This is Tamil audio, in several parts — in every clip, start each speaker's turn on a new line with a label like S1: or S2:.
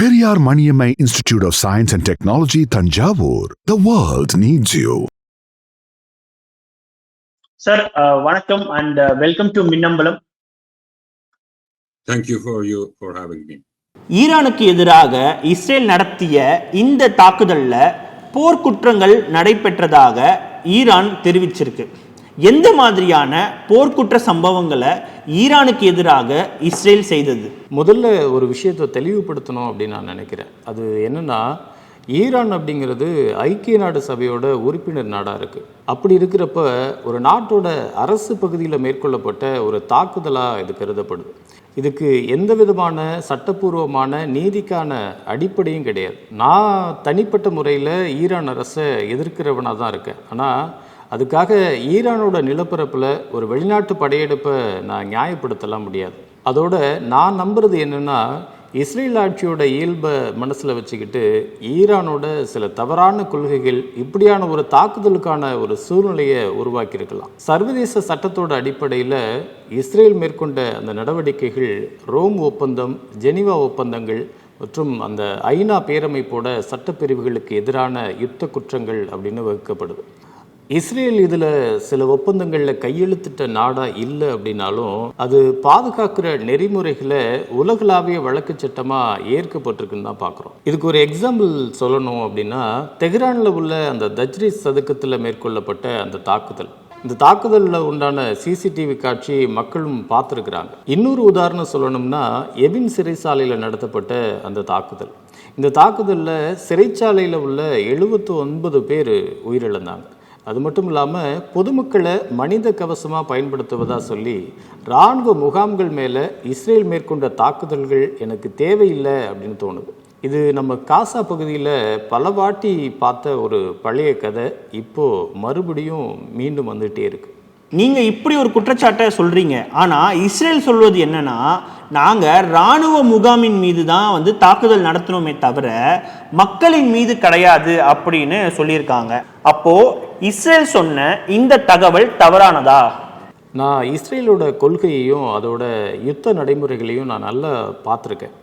S1: Periyar Maniammai Institute of Science and Technology, Tanjavur. The world needs you.
S2: Sir வணக்கம் and welcome to Minnambalam
S3: Thank you for you for having me.
S2: ஈரானுக்கு எதிராக இஸ்ரேல் நடத்திய இந்த தாக்குதல்ல போர்க்குற்றங்கள் நடைபெற்றதாக ஈரான் தெரிவிச்சிருக்கு எந்த மாதிரியான போர்க்குற்ற சம்பவங்களை ஈரானுக்கு எதிராக இஸ்ரேல் செய்தது?
S4: முதல்ல ஒரு விஷயத்தை தெளிவுபடுத்தணும் அப்படின்னு நான் நினைக்கிறேன். அது என்னன்னா ஈரான் அப்படிங்கிறது ஐக்கிய நாடு சபையோட உறுப்பினர் நாடாக இருக்குது அப்படி இருக்கிறப்ப ஒரு நாட்டோட அரசு பகுதியில் மேற்கொள்ளப்பட்ட ஒரு தாக்குதலாக இது கருதப்படுது. இதுக்கு எந்த விதமான சட்டப்பூர்வமான நீதிக்கான அடிப்படையும் கிடையாது. நான் தனிப்பட்ட முறையில் ஈரான் அரசை எதிர்க்கிறவனாக தான் இருக்கேன். ஆனால் அதுக்காக ஈரானோட நிலப்பரப்பில் ஒரு வெளிநாட்டு படையெடுப்பை நான் நியாயப்படுத்தலாம் முடியாது. அதோட நான் நம்புறது என்னென்னா இஸ்ரேல் ஆட்சியோட இயல்பை மனசில் வச்சுக்கிட்டு ஈரானோட சில தவறான கொள்கைகள் இப்படியான ஒரு தாக்குதலுக்கான ஒரு சூழ்நிலையை உருவாக்கியிருக்கலாம். சர்வதேச சட்டத்தோட அடிப்படையில் இஸ்ரேல் மேற்கொண்ட அந்த நடவடிக்கைகள் ரோம் ஒப்பந்தம் ஜெனிவா ஒப்பந்தங்கள் மற்றும் அந்த ஐநா பேரமைப்போட சட்டப்பிரிவுகளுக்கு எதிரான யுத்த குற்றங்கள் அப்படின்னு வகுக்கப்படுது. இஸ்ரேல் இதில் சில ஒப்பந்தங்களில் கையெழுத்திட்ட நாடாக இல்லை அப்படின்னாலும் அது பாதுகாக்கிற நெறிமுறைகளை உலகளாவிய வழக்கு சட்டமாக ஏற்கப்பட்டிருக்குன்னு தான் பார்க்குறோம் இதுக்கு ஒரு எக்ஸாம்பிள் சொல்லணும் அப்படின்னா தெஹ்ரானில் உள்ள அந்த தஜ்ரிஸ் சதுக்கத்தில் மேற்கொள்ளப்பட்ட அந்த தாக்குதல். இந்த தாக்குதலில் உண்டான சிசிடிவி காட்சி மக்களும் பார்த்துருக்குறாங்க. இன்னொரு உதாரணம் சொல்லணும்னா எபின் சிறைச்சாலையில் நடத்தப்பட்ட அந்த தாக்குதல். இந்த தாக்குதலில் சிறைச்சாலையில் உள்ள எழுபத்து ஒன்பது பேர் உயிரிழந்தாங்க. அது மட்டும் இல்லாமல் பொதுமக்களை மனித கவசமாக பயன்படுத்துவதாக சொல்லி இராணுவ முகாம்கள் மேலே இஸ்ரேல் மேற்கொண்ட தாக்குதல்கள் எனக்கு தேவையில்லை அப்படின்னு தோணுது. இது நம்ம காசா பகுதியில் பல வாட்டி பார்த்த ஒரு பழைய கதை. இப்போ மறுபடியும் மீண்டும் வந்துகிட்டே இருக்கு.
S2: நீங்க இப்படி ஒரு குற்றச்சாட்டை சொல்றீங்க. ஆனா இஸ்ரேல் சொல்வது என்னன்னா நாங்க ராணுவ முகாமின் மீது தான் வந்து தாக்குதல் நடத்தினோமே தவிர மக்களின் மீது கிடையாது அப்படின்னு சொல்லியிருக்காங்க. அப்போ இஸ்ரேல் சொன்ன இந்த தகவல் தவறானதா?
S4: நான் இஸ்ரேலோட கொள்கையையும் அதோட யுத்த நடைமுறைகளையும் நான் நல்லா பார்த்துருக்கேன்.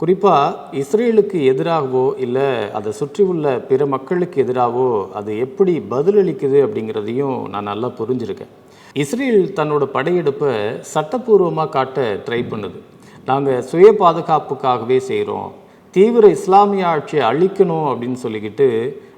S4: குறிப்பாக இஸ்ரேலுக்கு எதிராகவோ இல்லை அதை சுற்றி உள்ள பிற மக்களுக்கு எதிராகவோ அது எப்படி பதிலளிக்குது அப்படிங்கிறதையும் நான் நல்லா புரிஞ்சிருக்கேன். இஸ்ரேல் தன்னோட படையெடுப்பை சட்டப்பூர்வமாக காட்ட ட்ரை பண்ணுது. நாங்கள் சுய பாதுகாப்புக்காகவே செய்கிறோம் தீவிர இஸ்லாமிய ஆட்சியை அழிக்கணும் அப்படின்னு சொல்லிக்கிட்டு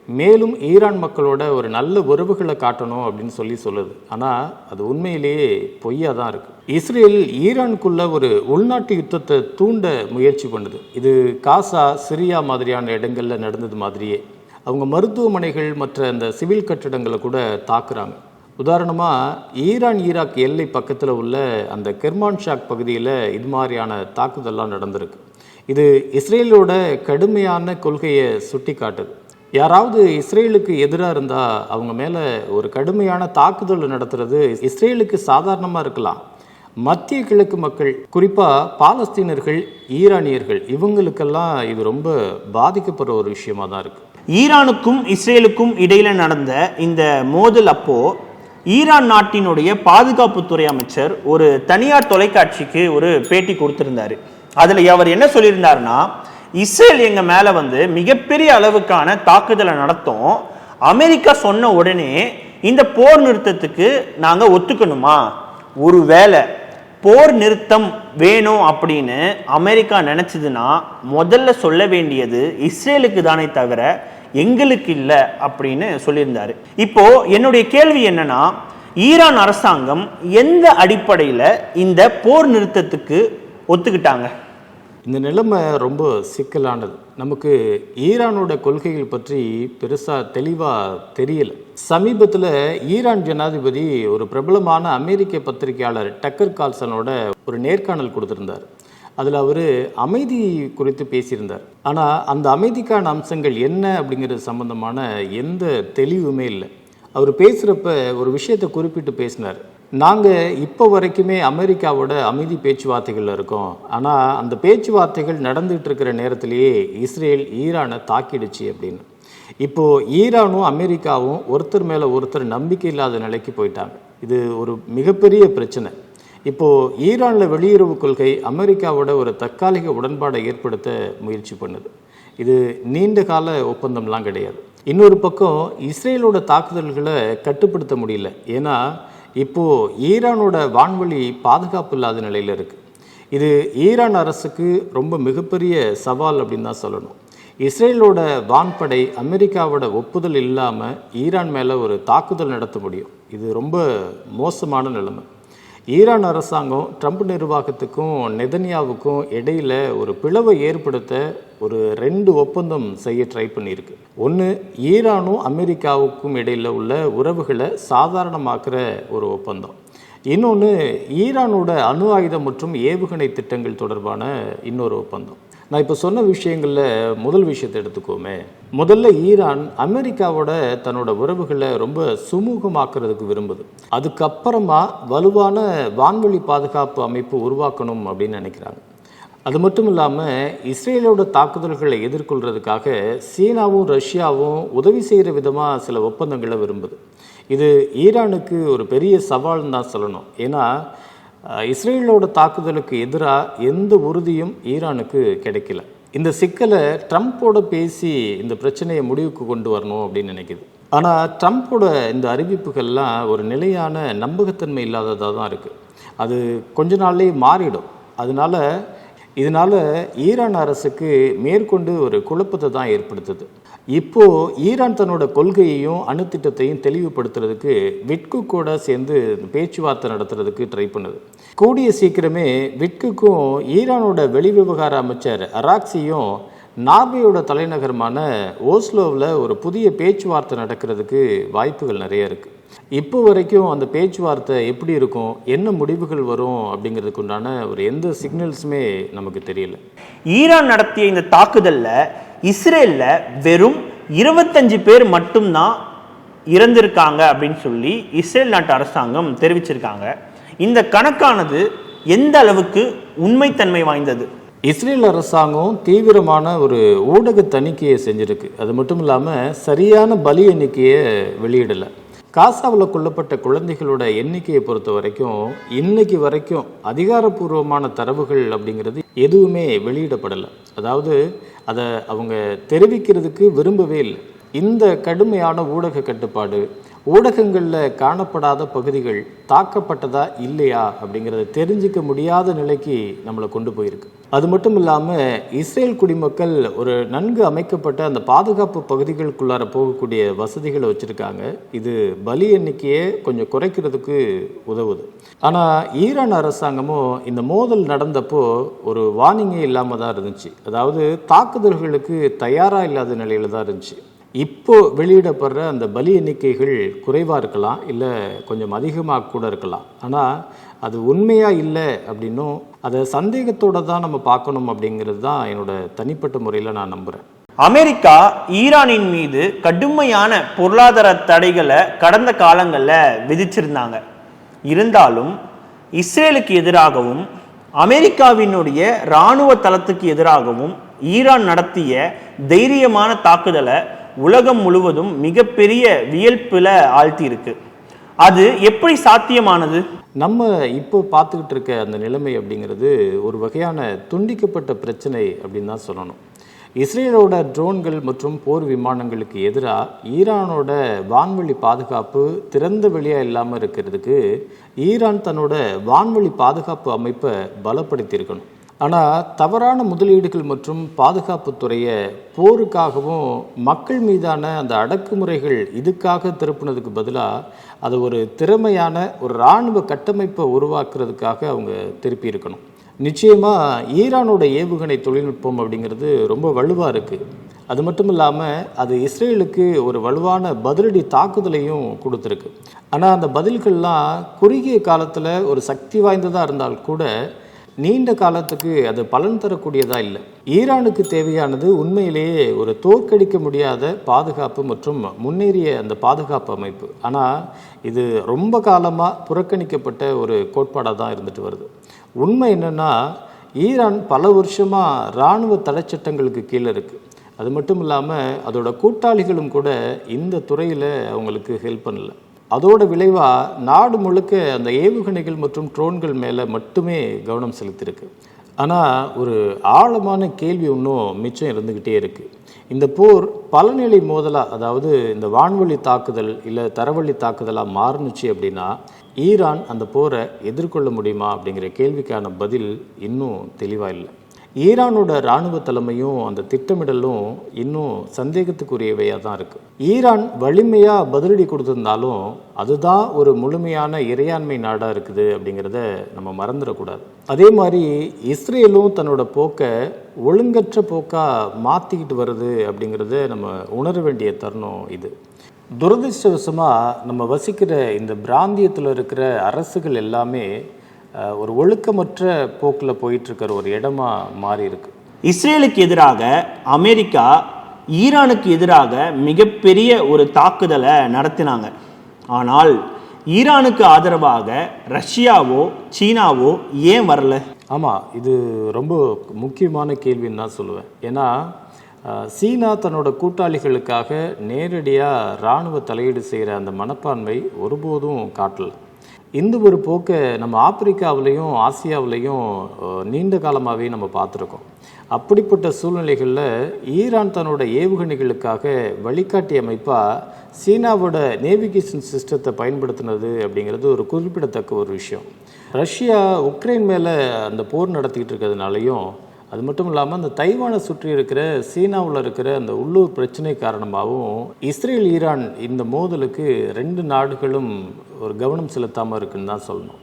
S4: மேலும் ஈரான் மக்களோட ஒரு நல்ல உறவுகளை காட்டணும் அப்படின்னு சொல்லி சொல்லுது. ஆனால் அது உண்மையிலேயே பொய்யா தான் இருக்கு. இஸ்ரேல் ஈரானுக்குள்ள ஒரு உள்நாட்டு யுத்தத்தை தூண்ட முயற்சி பண்ணுது. இது காசா சிரியா மாதிரியான இடங்கள்ல நடந்தது மாதிரியே. அவங்க மருத்துவமனைகள் மற்ற அந்த சிவில் கட்டிடங்களை கூட தாக்குறாங்க. உதாரணமாக ஈரான் ஈராக் எல்லை பக்கத்தில் உள்ள அந்த கெர்மான் ஷாக் பகுதியில் இது மாதிரியான தாக்குதல்லாம் நடந்திருக்கு. இது இஸ்ரேலோட கடுமையான கொள்கையை சுட்டி காட்டுது யாராவது இஸ்ரேலுக்கு எதிராக இருந்தால் அவங்க மேலே ஒரு கடுமையான தாக்குதல் நடத்துறது இஸ்ரேலுக்கு சாதாரணமாக இருக்கலாம். மத்திய கிழக்கு மக்கள் குறிப்பாக பாலஸ்தீனர்கள் ஈரானியர்கள் இவங்களுக்கெல்லாம் இது ரொம்ப பாதிக்கப்படுற ஒரு விஷயமா தான் இருக்குது
S2: ஈரானுக்கும் இஸ்ரேலுக்கும் இடையில் நடந்த இந்த மோதல் அப்போ ஈரான் நாட்டினுடைய பாதுகாப்புத்துறை அமைச்சர் ஒரு தனியார் தொலைக்காட்சிக்கு ஒரு பேட்டி கொடுத்துருந்தாரு. அதில் அவர் என்ன சொல்லியிருந்தாருன்னா இஸ்ரேல் எங்க மேல வந்து மிகப்பெரிய அளவுக்கான தாக்குதலை நடத்தும். அமெரிக்கா சொன்ன உடனே இந்த போர் நிறுத்தத்துக்கு நாங்க ஒத்துக்கணுமா? ஒருவேளை போர் நிறுத்தம் வேணும் அப்படின்னு அமெரிக்கா நினைச்சதுன்னா முதல்ல சொல்ல வேண்டியது இஸ்ரேலுக்கு தானே தவிர எங்களுக்கு இல்லை அப்படின்னு சொல்லியிருந்தாரு. இப்போ என்னுடைய கேள்வி என்னன்னா ஈரான் அரசாங்கம் எந்த அடிப்படையில் இந்த போர் நிறுத்தத்துக்கு ஒத்துக்கிட்டாங்க?
S4: இந்த நிலைமை ரொம்ப சிக்கலானது. நமக்கு ஈரானோட கொள்கைகள் பற்றி பெருசாக தெளிவாக தெரியல. சமீபத்தில் ஈரான் ஜனாதிபதி ஒரு பிரபலமான அமெரிக்க பத்திரிகையாளர் டக்கர் கால்சனோட ஒரு நேர்காணல் கொடுத்திருந்தார். அதில் அவர் அமைதி குறித்து பேசியிருந்தார். ஆனால் அந்த அமைதிக்கான அம்சங்கள் என்ன அப்படிங்கிறது சம்பந்தமான எந்த தெளிவுமே இல்லை. அவர் பேசுகிறப்ப ஒரு விஷயத்தை குறிப்பிட்டு பேசினார். நாங்கள் இப்போ வரைக்குமே அமெரிக்காவோட அமைதி பேச்சுவார்த்தைகளில் இருக்கோம். ஆனால் அந்த பேச்சுவார்த்தைகள் நடந்துகிட்டு இருக்கிற நேரத்திலேயே இஸ்ரேல் ஈரானை தாக்கிடுச்சு அப்படின்னு. இப்போது ஈரானும் அமெரிக்காவும் ஒருத்தர் மேலே ஒருத்தர் நம்பிக்கை இல்லாத நிலைக்கு போயிட்டாங்க. இது ஒரு மிகப்பெரிய பிரச்சனை. இப்போ ஈரானில் வெளியுறவு கொள்கை அமெரிக்காவோட ஒரு தற்காலிக உடன்பாடை ஏற்படுத்த முயற்சி பண்ணுது. இது நீண்ட கால ஒப்பந்தம்லாம் கிடையாது. இன்னொரு பக்கம் இஸ்ரேலோட தாக்குதல்களை கட்டுப்படுத்த முடியல. ஏன்னா இப்போது ஈரானோட வான்வழி பாதுகாப்பு இல்லாத நிலையில் இருக்குது இது ஈரான் அரசுக்கு ரொம்ப மிகப்பெரிய சவால் அப்படின்னு தான் சொல்லணும். இஸ்ரேலோட வான்படை அமெரிக்காவோட ஒப்புதல் இல்லாமல் ஈரான் மேலே ஒரு தாக்குதல் நடத்த முடியும். இது ரொம்ப மோசமான நிலைமை. ஈரான் அரசாங்கம் ட்ரம்ப் நிர்வாகத்துக்கும் நெதன்யாவுக்கும் இடையில ஒரு பிளவை ஏற்படுத்த ஒரு ரெண்டு ஒப்பந்தம் செய்ய ட்ரை பண்ணியிருக்கு. ஒன்று ஈரானும் அமெரிக்காவுக்கும் இடையில உள்ள உறவுகளை சாதாரணமாக்குற ஒரு ஒப்பந்தம். இன்னொன்று ஈரானோட அணு ஆயுதம் மற்றும் ஏவுகணை திட்டங்கள் தொடர்பான இன்னொரு ஒப்பந்தம். நான் இப்போ சொன்ன விஷயங்களில் முதல் விஷயத்தை எடுத்துக்கோமே. முதல்ல ஈரான் அமெரிக்காவோட தன்னோட உறவுகளை ரொம்ப சுமூகமாக்குறதுக்கு விரும்புது. அதுக்கப்புறமா வலுவான வான்வெளி பாதுகாப்பு அமைப்பு உருவாக்கணும் அப்படின்னு நினைக்கிறாங்க. அது மட்டும் இல்லாமல் இஸ்ரேலோட தாக்குதல்களை எதிர்கொள்றதுக்காக சீனாவும் ரஷ்யாவும் உதவி செய்கிற விதமாக சில ஒப்பந்தங்களை விரும்புது. இது ஈரானுக்கு ஒரு பெரிய சவால்னு தான் சொல்லணும். ஏன்னா இஸ்ரேலோட தாக்குதலுக்கு எதிராக எந்த உறுதியும் ஈரானுக்கு கிடைக்கல. இந்த சிக்கலை ட்ரம்ப்போட பேசி இந்த பிரச்சனையை முடிவுக்கு கொண்டு வரணும் அப்படின்னு நினைக்குது. ஆனால் ட்ரம்ப்போட இந்த அறிவிப்புகள்லாம் ஒரு நிலையான நம்பகத்தன்மை இல்லாததாக தான் இருக்குது அது கொஞ்ச நாள்லேயே மாறிடும். அதனால இதனால் ஈரான் அரசுக்கு மேற்கொண்டு ஒரு குழப்பத்தை தான் ஏற்படுத்துது. இப்போ ஈரான் தன்னோட கொள்கையையும் அணுத்திட்டத்தையும் தெளிவுபடுத்துறதுக்கு விட்கு கூட சேர்ந்து பேச்சுவார்த்தை நடத்துறதுக்கு ட்ரை பண்ணுது. கூடிய சீக்கிரமே விட்குக்கும் ஈரானோட வெளிவிவகார அமைச்சர் அராக்சியும் நார்வேயோட தலைநகரமான ஓஸ்லோவில் ஒரு புதிய பேச்சுவார்த்தை நடக்கிறதுக்கு வாய்ப்புகள் நிறைய இருக்குது இப்போ வரைக்கும் அந்த பேச்சுவார்த்தை எப்படி இருக்கும் என்ன முடிவுகள் வரும் அப்படிங்கிறதுக்கு உண்டான ஒரு எந்த சிக்னல்ஸுமே நமக்கு தெரியல.
S2: ஈரான் நடத்திய இந்த தாக்குதலில் இஸ்ரேலில் வெறும் இருபத்தஞ்சு பேர் மட்டும்தான் இறந்திருக்காங்க அப்படின்னு சொல்லி இஸ்ரேல் நாட்டு அரசாங்கம் தெரிவிச்சிருக்காங்க. இந்த கணக்கானது எந்த அளவுக்கு உண்மைத்தன்மை வாய்ந்தது?
S4: இஸ்ரேல் அரசாங்கம் தீவிரமான ஒரு ஊடக தணிக்கையை செஞ்சுருக்கு. அது மட்டும் இல்லாமல் சரியான பலி எண்ணிக்கையை வெளியிடலை. காசாவில் கொல்லப்பட்ட குழந்தைகளோட எண்ணிக்கையை பொறுத்த வரைக்கும் இன்னைக்கு வரைக்கும் அதிகாரப்பூர்வமான தரவுகள் அப்படிங்கிறது எதுவுமே வெளியிடப்படலை. அதாவது அதை அவங்க தெரிவிக்கிறதுக்கு விரும்பவே இல்லை. இந்த கடுமையான ஊடக கட்டுப்பாடு ஊடகங்களில் காணப்படாத பகுதிகள் தாக்கப்பட்டதா இல்லையா அப்படிங்கிறத தெரிஞ்சிக்க முடியாத நிலைக்கு நம்மளை கொண்டு போயிருக்கு. அது மட்டும் இல்லாமல் இஸ்ரேல் குடிமக்கள் ஒரு நன்கு அமைக்கப்பட்ட அந்த பாதுகாப்பு பகுதிகளுக்குள்ளார போகக்கூடிய வசதிகளை வச்சுருக்காங்க. இது பலி எண்ணிக்கையை கொஞ்சம் குறைக்கிறதுக்கு உதவுது. ஆனால் ஈரான் அரசாங்கமும் இந்த மோதல் நடந்தப்போ ஒரு வார்னிங்கே இல்லாமல் தான் இருந்துச்சு. அதாவது தாக்குதல்களுக்கு தயாராக இல்லாத நிலையில் தான் இருந்துச்சு. இப்போ வெளியிடப்படுற அந்த பலி எண்ணிக்கைகள் குறைவாக இருக்கலாம் இல்லை கொஞ்சம் அதிகமாக கூட இருக்கலாம். ஆனால் அது உண்மையாக இல்லை அப்படின்னும் அதை சந்தேகத்தோட தான் நம்ம பார்க்கணும் அப்படிங்கிறது தான் என்னோட தனிப்பட்ட முறையில் நான் நம்புகிறேன்
S2: அமெரிக்கா ஈரானின் மீது கடுமையான பொருளாதார தடைகளை கடந்த காலங்களில் விதிச்சிருந்தாங்க. இருந்தாலும் இஸ்ரேலுக்கு எதிராகவும் அமெரிக்காவினுடைய இராணுவ தளத்துக்கு எதிராகவும் ஈரான் நடத்திய தைரியமான தாக்குதலை உலகம் முழுவதும் மிகப்பெரிய வியல்பில் ஆழ்த்தி இருக்கு அது எப்படி சாத்தியமானது?
S4: நம்ம இப்போ பார்த்துக்கிட்டு இருக்க அந்த நிலைமை அப்படிங்கிறது ஒரு வகையான துண்டிக்கப்பட்ட பிரச்சனை அப்படின்னு தான் சொல்லணும். இஸ்ரேலோட ட்ரோன்கள் மற்றும் போர் விமானங்களுக்கு எதிராக ஈரானோட வான்வழி பாதுகாப்பு திறந்த வெளியாக இல்லாமல் இருக்கிறதுக்கு ஈரான் தன்னோட வான்வழி பாதுகாப்பு அமைப்பை பலப்படுத்தியிருக்கணும். ஆனால் தவறான முதலீடுகள் மற்றும் பாதுகாப்பு துறையை போருக்காகவும் மக்கள் மீதான அந்த அடக்குமுறைகள் இதுக்காக திருப்பினதுக்கு பதிலாக அது ஒரு திறமையான ஒரு இராணுவ கட்டமைப்பை உருவாக்குறதுக்காக அவங்க திருப்பி இருக்கணும். நிச்சயமாக ஈரானோட ஏவுகணை தொழில்நுட்பம் அப்படிங்கிறது ரொம்ப வலுவாக இருக்குது அது மட்டும் இல்லாமல் அது இஸ்ரேலுக்கு ஒரு வலுவான பதிலடி தாக்குதலையும் கொடுத்துருக்கு. ஆனால் அந்த பதில்கள்லாம் குறுகிய காலத்தில் ஒரு சக்தி வாய்ந்ததாக இருந்தால் கூட நீண்ட காலத்துக்கு அது பலன் தரக்கூடியதா இல்லை. ஈரானுக்கு தேவையானது உண்மையிலேயே ஒரு தோற்கடிக்க முடியாத பாதுகாப்பு மற்றும் முன்னேறிய அந்த பாதுகாப்பு அமைப்பு. ஆனால் இது ரொம்ப காலமாக புறக்கணிக்கப்பட்ட ஒரு கோட்பாடாக தான் இருந்துட்டு வருது. உண்மை என்னன்னா ஈரான் பல வருஷமாக இராணுவ தடைச்சட்டங்களுக்கு கீழே இருக்குது அது மட்டும் இல்லாமல் அதோட கூட்டாளிகளும் கூட இந்த துறையில் அவங்களுக்கு ஹெல்ப் பண்ணலை. அதோட விளைவாக நாடு முழுக்க அந்த ஏவுகணைகள் மற்றும் ட்ரோன்கள் மேலே மட்டுமே கவனம் செலுத்தியிருக்கு. ஆனால் ஒரு ஆழமான கேள்வி இன்னும் மிச்சம் இருந்துக்கிட்டே இருக்குது இந்த போர் பலநிலை மோதலாக அதாவது இந்த வான்வழி தாக்குதல் இல்லை தரவழி தாக்குதலாக மாறுனுச்சு அப்படின்னா ஈரான் அந்த போரை எதிர்கொள்ள முடியுமா அப்படிங்கிற கேள்விக்கான பதில் இன்னும் தெளிவாக இல்லை. ஈரானோட இராணுவ தலைமையும் அந்த திட்டமிடலும் இன்னும் சந்தேகத்துக்குரியவையாக தான் இருக்குது ஈரான் வலிமையாக பதிலடி கொடுத்திருந்தாலும் அதுதான் ஒரு முழுமையான இறையாண்மை நாடாக இருக்குது அப்படிங்கிறத நம்ம மறந்துடக்கூடாது. அதே மாதிரி இஸ்ரேலும் தன்னோட போக்கை ஒழுங்கற்ற போக்காக மாற்றிக்கிட்டு வருது அப்படிங்கிறத நம்ம உணர வேண்டிய தருணம் இது. துரதிருஷ்டவசமாக நம்ம வசிக்கிற இந்த பிராந்தியத்தில் இருக்கிற அரசுகள் எல்லாமே ஒரு ஒழுக்கமற்ற போக்கில் போயிட்டுருக்கிற ஒரு இடமா மாறி இருக்கு
S2: இஸ்ரேலுக்கு எதிராக அமெரிக்கா ஈரானுக்கு எதிராக மிகப்பெரிய ஒரு தாக்குதலை நடத்தினாங்க. ஆனால் ஈரானுக்கு ஆதரவாக ரஷ்யாவோ சீனாவோ ஏன் வரல?
S4: ஆமாம் இது ரொம்ப முக்கியமான கேள்வின்னு தான் சொல்லுவேன். ஏன்னா சீனா தன்னோட கூட்டாளிகளுக்காக நேரடியாக இராணுவ தலையீடு செய்கிற அந்த மனப்பான்மை ஒருபோதும் காட்டல. இந்த ஒரு போக்கை நம்ம ஆப்பிரிக்காவிலையும் ஆசியாவிலையும் நீண்ட காலமாகவே நம்ம பார்த்துருக்கோம். அப்படிப்பட்ட சூழ்நிலைகளில் ஈரான் தன்னோட ஏவுகணைகளுக்காக வழிகாட்டி அமைப்பாக சீனாவோட நேவிகேஷன் சிஸ்டத்தை பயன்படுத்தினது அப்படிங்கிறது ஒரு குறிப்பிடத்தக்க ஒரு விஷயம். ரஷ்யா உக்ரைன் மேலே அந்த போர் நடத்திக்கிட்டு இருக்கிறதுனாலையும் அது மட்டும் இல்லாமல் அந்த தைவானை சுற்றி இருக்கிற சீனாவில் இருக்கிற அந்த உள்ளூர் பிரச்சனை காரணமாகவும் இஸ்ரேல் ஈரான் இந்த மோதலுக்கு ரெண்டு நாடுகளும் ஒரு கவனம் செலுத்தாமல் இருக்குன்னு தான் சொல்லணும்.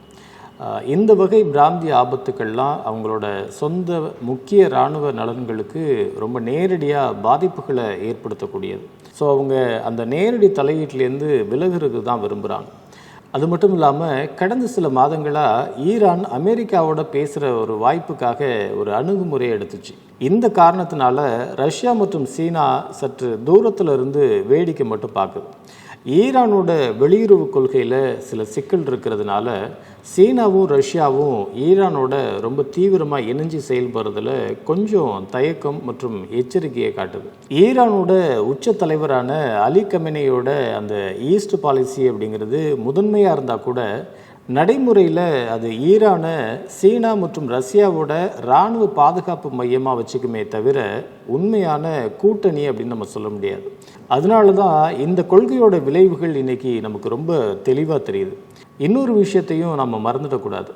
S4: இந்த வகை பிராந்திய ஆபத்துக்கள்லாம் அவங்களோட சொந்த முக்கிய இராணுவ நலன்களுக்கு ரொம்ப நேரடியாக பாதிப்புகளை ஏற்படுத்தக்கூடியது. ஸோ அவங்க அந்த நேரடி தலையீட்டிலேருந்து விலகுறது தான் விரும்புகிறாங்க அது மட்டும் இல்லாமல் கடந்த சில மாதங்களாக ஈரான் அமெரிக்காவோட பேசுகிற ஒரு வாய்ப்புக்காக ஒரு அணுகுமுறையை எடுத்துச்சு. இந்த காரணத்தினால ரஷ்யா மற்றும் சீனா சற்று தூரத்தில் இருந்து வேடிக்கை மட்டும் பார்க்குது. ஈரானோட வெளியுறவு கொள்கையில் சில சிக்கல் இருக்கிறதுனால சீனாவும் ரஷ்யாவும் ஈரானோட ரொம்ப தீவிரமாக இணைஞ்சு செயல்படுறதுல கொஞ்சம் தயக்கம் மற்றும் எச்சரிக்கையை காட்டுது. ஈரானோட உச்ச தலைவரான அலி கமெனியோட அந்த ஈஸ்ட் பாலிசி அப்படிங்கிறது முதன்மையாக இருந்தால் கூட நடைமுறையில் அது ஈரானை சீனா மற்றும் ரஷ்யாவோட இராணுவ பாதுகாப்பு மையமாக வச்சுக்குமே தவிர உண்மையான கூட்டணி அப்படின்னு நம்ம சொல்ல முடியாது. அதனால தான் இந்த கொள்கையோட விளைவுகள் இன்னைக்கு நமக்கு ரொம்ப தெளிவாக தெரியுது. இன்னொரு விஷயத்தையும் நம்ம மறந்துடக்கூடாது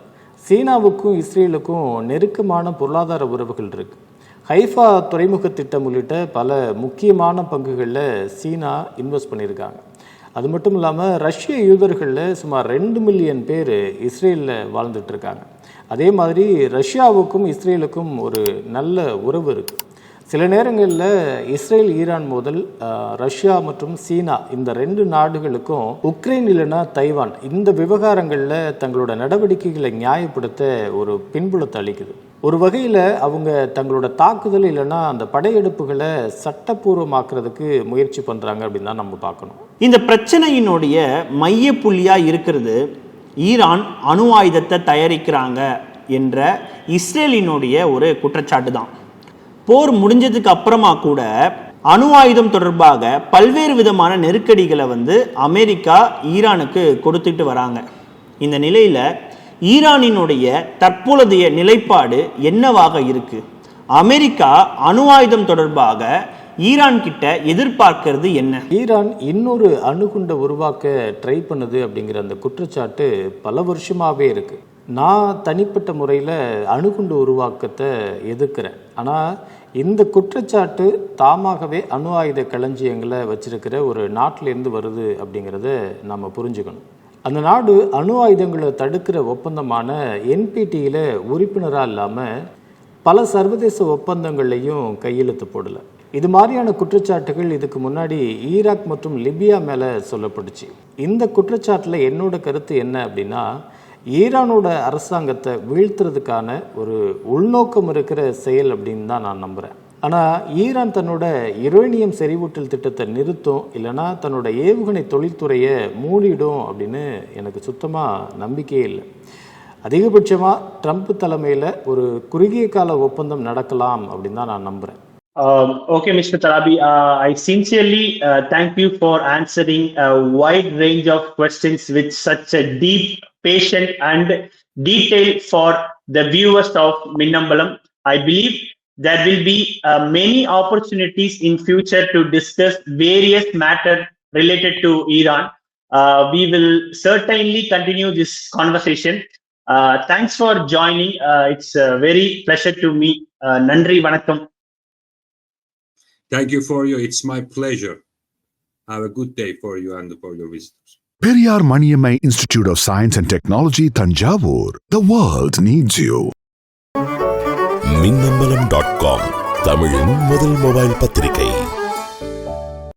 S4: சீனாவுக்கும் இஸ்ரேலுக்கும் நெருக்கமான பொருளாதார உறவுகள் இருக்கு. ஹைஃபா துறைமுக திட்டம் உள்ளிட்ட பல முக்கியமான பங்குகளில் சீனா இன்வெஸ்ட் பண்ணியிருக்காங்க. அது மட்டும் இல்லாமல் ரஷ்ய யூதர்களில் சுமார் ரெண்டு மில்லியன் பேர் இஸ்ரேலில் வாழ்ந்துட்டு இருக்காங்க. அதே மாதிரி ரஷ்யாவுக்கும் இஸ்ரேலுக்கும் ஒரு நல்ல உறவு இருக்குது சில நேரங்களில் இஸ்ரேல் ஈரான் மோதல் ரஷ்யா மற்றும் சீனா இந்த ரெண்டு நாடுகளுக்கும் உக்ரைன் இல்லைன்னா தைவான் இந்த விவகாரங்களில் தங்களோட நடவடிக்கைகளை நியாயப்படுத்த ஒரு பின்புலத்தை அளிக்குது. ஒரு வகையில் அவங்க தங்களோட தாக்குதல் இல்லைன்னா அந்த படையெடுப்புகளை சட்டப்பூர்வமாக்குறதுக்கு முயற்சி பண்ணுறாங்க அப்படின்னு தான் நம்ம பார்க்கணும்.
S2: இந்த பிரச்சனையினுடைய மைய இருக்கிறது ஈரான் அணு ஆயுதத்தை தயாரிக்கிறாங்க என்ற இஸ்ரேலினுடைய ஒரு குற்றச்சாட்டு தான். போர் முடிஞ்சதுக்கு அப்புறமா கூட அணு ஆயுதம் தொடர்பாக பல்வேறு விதமான நெருக்கடிகளை வந்து அமெரிக்கா ஈரானுக்கு கொடுத்துட்டு வராங்க. இந்த நிலையில ஈரானினுடைய தற்பொழுதைய நிலைப்பாடு என்னவாக இருக்கு? அமெரிக்கா அணு ஆயுதம் தொடர்பாக ஈரான் கிட்ட எதிர்பார்க்கிறது என்ன?
S4: ஈரான் இன்னொரு அணுகுண்டை உருவாக்க ட்ரை பண்ணுது அப்படிங்கிற அந்த குற்றச்சாட்டு பல வருஷமாகவே இருக்கு. நான் தனிப்பட்ட முறையில் அணுகுண்டு உருவாக்கத்தை எதிர்க்கிறேன். ஆனால் இந்த குற்றச்சாட்டு தாமாகவே அணு ஆயுத களஞ்சியங்களை வச்சிருக்கிற ஒரு நாட்டிலேருந்து வருது அப்படிங்கிறத நம்ம புரிஞ்சுக்கணும். அந்த நாடு அணு ஆயுதங்களை தடுக்கிற ஒப்பந்தமான என்பிடியில் உறுப்பினராக இல்லாமல் பல சர்வதேச ஒப்பந்தங்கள்லையும் கையெழுத்து போடலை. இது மாதிரியான குற்றச்சாட்டுகள் இதுக்கு முன்னாடி ஈராக் மற்றும் லிபியா மேலே சொல்லப்பட்டுச்சு. இந்த குற்றச்சாட்டில் என்னோட கருத்து என்ன அப்படின்னா ஈரானோட அரசாங்கத்தை வீழ்த்துறதுக்கான ஒரு உள்நோக்கம் இருக்கிற செயல் அப்படின்னு தான் நான் நம்புகிறேன் ஆனால் ஈரான் தன்னோட யுரேனியம் செறிவூட்டல் திட்டத்தை நிறுத்தும் இல்லைன்னா தன்னோட ஏவுகணை தொழில்துறையை மூடிடும் அப்படின்னு எனக்கு சுத்தமாக நம்பிக்கையே இல்லை. அதிகபட்சமாக ட்ரம்ப் தலைமையில் ஒரு குறுகிய கால ஒப்பந்தம் நடக்கலாம் அப்படின்னு தான் நான் நம்புகிறேன்
S5: Um, okay, Mr. Tarabi, uh, I sincerely uh, thank you for answering a wide range of questions with such a deep, patient, and detail for the viewers of Minnambalam. I believe there will be uh, many opportunities in future to discuss various matters related to Iran. Uh, we will certainly continue this conversation. Uh, thanks for joining. Uh, it's a very pleasure to meet. Uh, Nandri Vanakkam.
S3: Thank you for your, it's my pleasure. Have a good day for you and for your visitors.
S1: Periyar Maniammai Institute of Science and Technology, Tanjavur. The world needs you.
S6: Minnambalam dot com தமிழின் முதல் மொபைல் பத்திரிகை